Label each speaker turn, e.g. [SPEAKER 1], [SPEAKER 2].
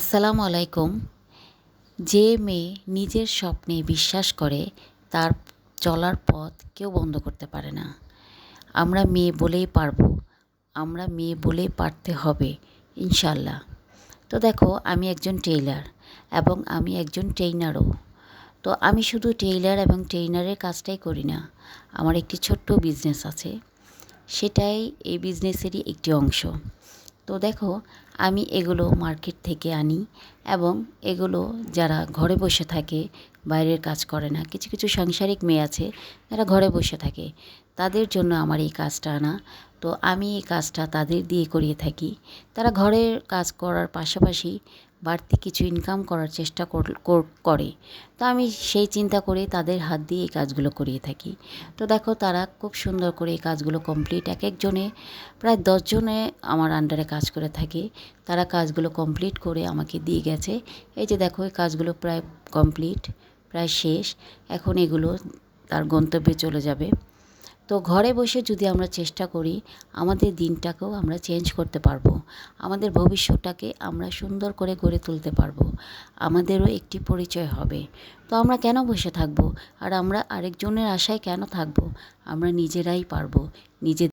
[SPEAKER 1] আসসালামু আলাইকুম। যে মেয়ে নিজের স্বপ্নে বিশ্বাস করে, তার চলার পথ কেউ বন্ধ করতে পারে না। আমরা মেয়ে বলেই পারব, আমরা মেয়ে বলেই পারতে হবে ইনশাল্লাহ তো দেখো, আমি একজন টেইলার এবং আমি একজন ট্রেইনারও। তো আমি শুধু টেইলার এবং ট্রেইনারের কাজটাই করি না, আমার একটি ছোট্ট বিজনেস আছে। সেটাই এই বিজনেসেরই একটি অংশ। তো দেখো আমি এগুলো মার্কেট থেকে আনি এবং এগুলো যারা ঘরে বসে থাকে, বাইরের কাজ করে না, কিছু কিছু সাংসারিক মেয়ে আছে যারা ঘরে বসে থাকে, তাদের জন্য আমার এই কাজটা আনা। তো আমি এই কাজটা তাদের দিয়ে করিয়ে থাকি। তারা ঘরের কাজ করার পাশাপাশি বাড়তি কিছু ইনকাম করার চেষ্টা করে তো আমি সেই চিন্তা করে তাদের হাত দিয়ে এই কাজগুলো করিয়ে থাকি। তো দেখো তারা খুব সুন্দর করে এই কাজগুলো কমপ্লিট এক একজনে, প্রায় দশজনে আমার আন্ডারে কাজ করে থাকে। তারা কাজগুলো কমপ্লিট করে আমাকে দিয়ে গেছে। এই যে দেখো, এই কাজগুলো প্রায় কমপ্লিট, প্রায় শেষ। এখন এগুলো তার গন্তব্যে চলে যাবে। তো ঘরে বসে যদি আমরা চেষ্টা করি, আমাদের দিনটাকেও আমরা চেঞ্জ করতে পারব। আমাদের ভবিষ্যৎটাকে আমরা সুন্দর করে গড়ে তুলতে পারব। আমাদেরও একটি পরিচয় হবে। তো আমরা কেন বসে থাকব? আর আমরা আরেকজনের আশায় কেন থাকব? আমরা নিজেরাই পারব। নিজেদের